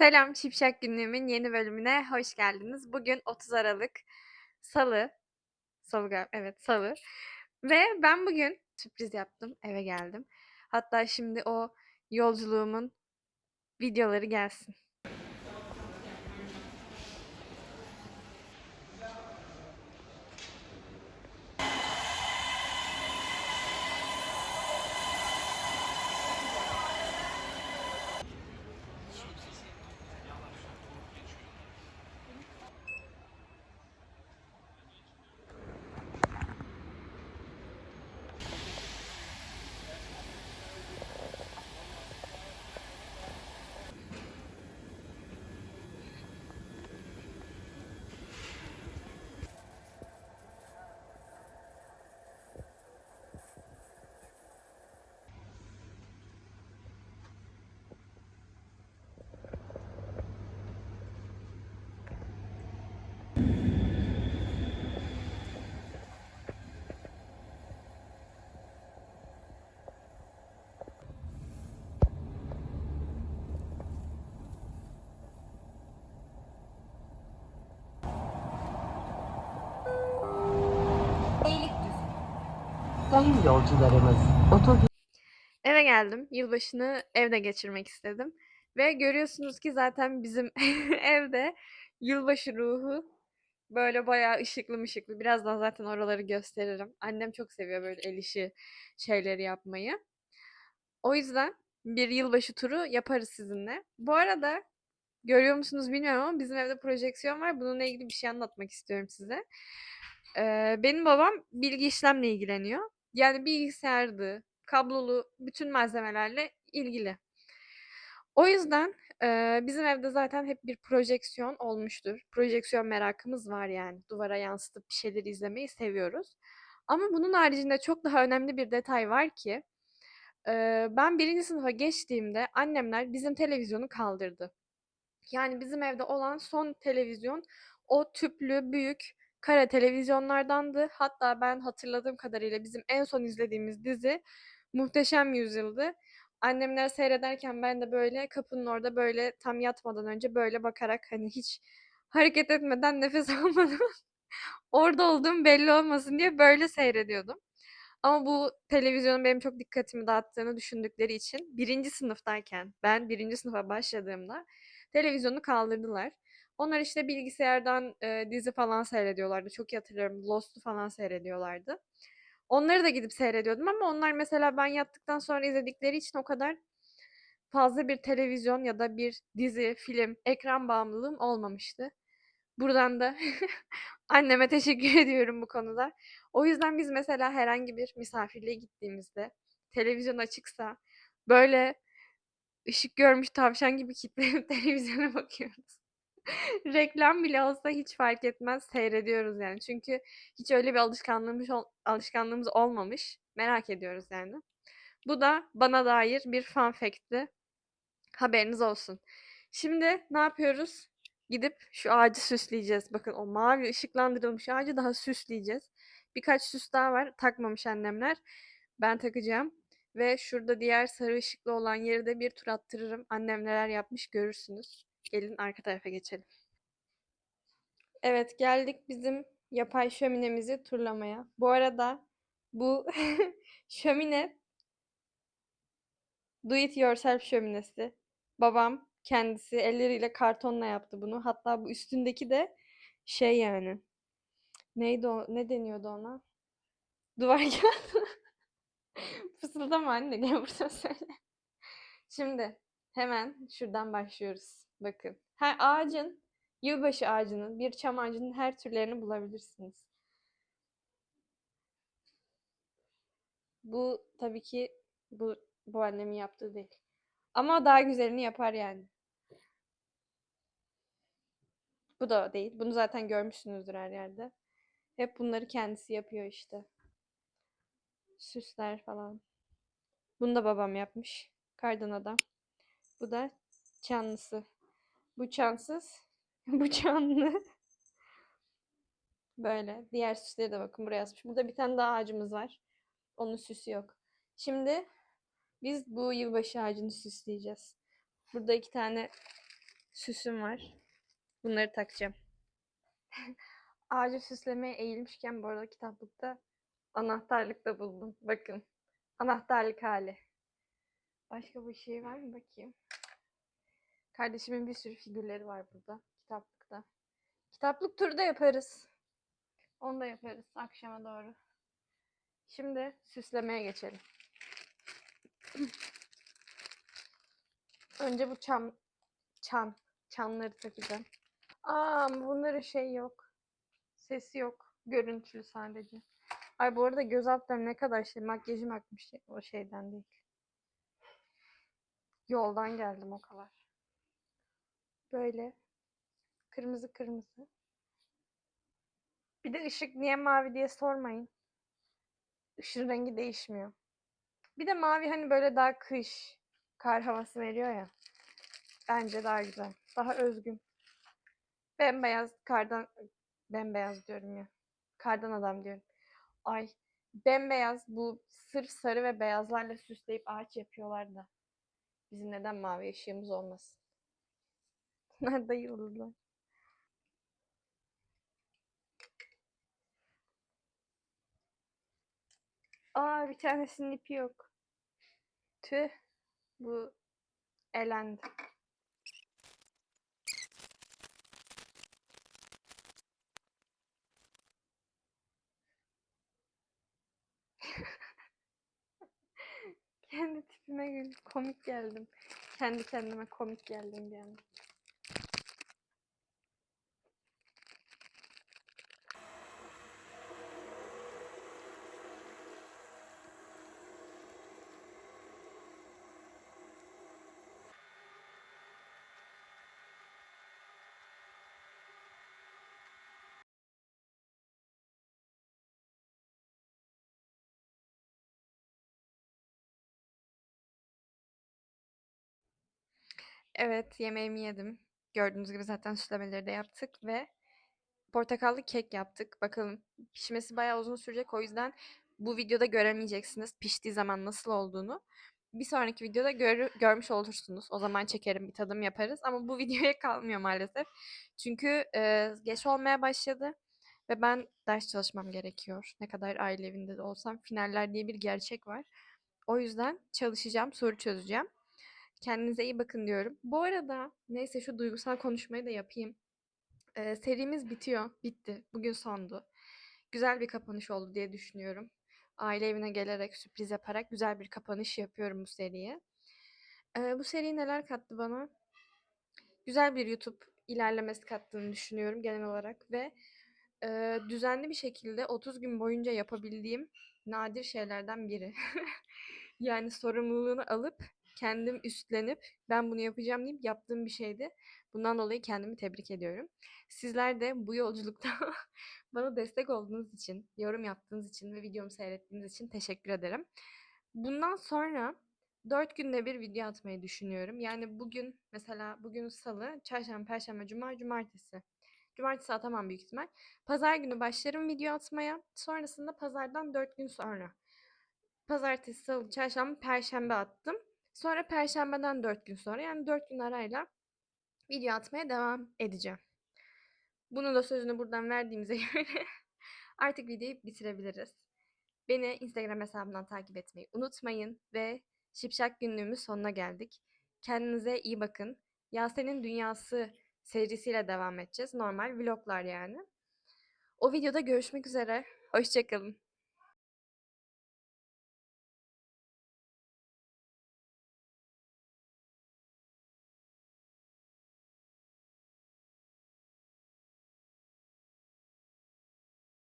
Selam, Şipşak Günlüğümün yeni bölümüne hoş geldiniz. Bugün 30 Aralık, Salı, Salı gal- evet Salı. Ve ben bugün sürpriz yaptım, eve geldim. Hatta şimdi o yolculuğumun videoları gelsin. Sayın yolcularımız, otobüs Eve geldim, yılbaşını evde geçirmek istedim. Ve görüyorsunuz ki zaten bizim evde yılbaşı ruhu böyle bayağı ışıklı mışıklı. Birazdan zaten oraları gösteririm. Annem çok seviyor böyle el işi şeyleri yapmayı. O yüzden bir yılbaşı turu yaparız sizinle. Bu arada görüyor musunuz bilmiyorum ama bizim evde projeksiyon var. Bununla ilgili bir şey anlatmak istiyorum size. Ee, benim babam bilgi işlemle ilgileniyor. Yani bilgisayardı, kablolu bütün malzemelerle ilgili. O yüzden e, bizim evde zaten hep bir projeksiyon olmuştur. Projeksiyon merakımız var yani. Duvara yansıtıp bir şeyleri izlemeyi seviyoruz. Ama bunun haricinde çok daha önemli bir detay var ki e, ben birinci sınıfa geçtiğimde annemler bizim televizyonu kaldırdı. Yani bizim evde olan son televizyon o tüplü büyük kare televizyonlardandı. Hatta ben hatırladığım kadarıyla bizim en son izlediğimiz dizi Muhteşem Yüzyıl'dı. Annemler seyrederken ben de böyle kapının orada böyle tam yatmadan önce böyle bakarak hani hiç hareket etmeden nefes almadan orada olduğum belli olmasın diye böyle seyrediyordum. Ama bu televizyonun benim çok dikkatimi dağıttığını düşündükleri için birinci sınıftayken ben birinci sınıfa başladığımda televizyonu kaldırdılar. Onlar işte bilgisayardan e, dizi falan seyrediyorlardı. Çok iyi hatırlıyorum. Lost'u falan seyrediyorlardı. Onları da gidip seyrediyordum ama onlar mesela ben yattıktan sonra izledikleri için o kadar fazla bir televizyon ya da bir dizi, film, ekran bağımlılığım olmamıştı. Buradan da anneme teşekkür ediyorum bu konuda. O yüzden biz mesela herhangi bir misafirliğe gittiğimizde televizyon açıksa böyle ışık görmüş tavşan gibi kilitlenip televizyona bakıyoruz. Reklam bile olsa hiç fark etmez seyrediyoruz yani. Çünkü hiç öyle bir alışkanlığımız, alışkanlığımız olmamış. Merak ediyoruz yani. Bu da bana dair bir fun fact'ti. Haberiniz olsun. Şimdi ne yapıyoruz? Gidip şu ağacı süsleyeceğiz. Bakın o mavi ışıklandırılmış ağacı daha süsleyeceğiz. Birkaç süs daha var. Takmamış annemler. Ben takacağım. Ve şurada diğer sarı ışıklı olan yeri de bir tur attırırım. Annem neler yapmış görürsünüz. Gelin arka tarafa geçelim. Evet geldik bizim yapay şöminemizi turlamaya. Bu arada bu şömine do it yourself şöminesi. Babam kendisi elleriyle kartonla yaptı bunu. Hatta bu üstündeki de şey yani. Neydi o? Ne deniyordu ona? Duvar kağıdı. Fısıldama anne gel burada söyle. Şimdi hemen şuradan başlıyoruz. Bakın. Her ağacın, yılbaşı ağacının, bir çam ağacının her türlerini bulabilirsiniz. Bu tabii ki bu bu annemin yaptığı değil. Ama daha güzelini yapar yani. Bu da değil. Bunu zaten görmüşsünüzdür her yerde. Hep bunları kendisi yapıyor işte. Süsler falan. Bunu da babam yapmış. Kardan adam. Bu da çanlısı. Bu çansız. Bu çanlı. Böyle. Diğer süsleri de bakın buraya asmış. Burada bir tane daha ağacımız var. Onun süsü yok. Şimdi biz bu yılbaşı ağacını süsleyeceğiz. Burada iki tane süsüm var. Bunları takacağım. Ağacı süslemeye eğilmişken bu arada kitaplıkta anahtarlık da buldum. Bakın. Anahtarlık hali. Başka bir şey var mı bakayım. Kardeşimin bir sürü figürleri var burada kitaplıkta. Kitaplık turu da yaparız. Onu da yaparız akşama doğru. Şimdi süslemeye geçelim. Önce bu çam çan çanları takacağım. Aa bunların şey yok. Sesi yok. Görüntülü sadece. Ay bu arada göz altlarım ne kadar şey makyajım akmış o şeyden değil. Yoldan geldim o kadar. Böyle kırmızı kırmızı. Bir de ışık niye mavi diye sormayın. Işığın rengi değişmiyor. Bir de mavi hani böyle daha kış, kar havası veriyor ya. Bence daha güzel. Daha özgün. Bembeyaz kardan bembeyaz diyorum ya. Kardan adam diyorum. Ay bembeyaz bu sırf sarı ve beyazlarla süsleyip ağaç yapıyorlar da. Bizim neden mavi ışığımız olmasın? Da yıldızlar. Aa bir tanesinin ipi yok. Tüh. Bu elendi. Kendi tipime gül komik geldim. Kendi kendime komik geldim bir Evet, yemeğimi yedim. Gördüğünüz gibi zaten süslemeleri de yaptık ve portakallı kek yaptık. Bakalım pişmesi bayağı uzun sürecek. O yüzden bu videoda göremeyeceksiniz piştiği zaman nasıl olduğunu. Bir sonraki videoda görü- görmüş olursunuz. O zaman çekerim bir tadım yaparız. Ama bu videoya kalmıyor maalesef. Çünkü e, geç olmaya başladı ve ben ders çalışmam gerekiyor. Ne kadar aile evinde de olsam finaller diye bir gerçek var. O yüzden çalışacağım, soru çözeceğim. Kendinize iyi bakın diyorum. Bu arada neyse şu duygusal konuşmayı da yapayım. Ee, serimiz bitiyor. Bitti. Bugün sondu. Güzel bir kapanış oldu diye düşünüyorum. Aile evine gelerek sürpriz yaparak güzel bir kapanış yapıyorum bu seriye. Ee, bu seri neler kattı bana? Güzel bir YouTube ilerlemesi kattığını düşünüyorum genel olarak ve e, düzenli bir şekilde 30 gün boyunca yapabildiğim nadir şeylerden biri. yani sorumluluğunu alıp kendim üstlenip ben bunu yapacağım deyip yaptığım bir şeydi. Bundan dolayı kendimi tebrik ediyorum. Sizler de bu yolculukta bana destek olduğunuz için, yorum yaptığınız için ve videomu seyrettiğiniz için teşekkür ederim. Bundan sonra 4 günde bir video atmayı düşünüyorum. Yani bugün mesela bugün salı, çarşamba, perşembe, cuma, cumartesi. Cumartesi atamam büyük ihtimal. Pazar günü başlarım video atmaya. Sonrasında pazardan 4 gün sonra. Pazartesi, salı, çarşamba, perşembe attım. Sonra perşembeden 4 gün sonra yani 4 gün arayla video atmaya devam edeceğim. Bunun da sözünü buradan verdiğimize göre artık videoyu bitirebiliriz. Beni Instagram hesabından takip etmeyi unutmayın ve Şipşak günlüğümüz sonuna geldik. Kendinize iyi bakın. Yasemin Dünyası serisiyle devam edeceğiz. Normal vloglar yani. O videoda görüşmek üzere. Hoşçakalın.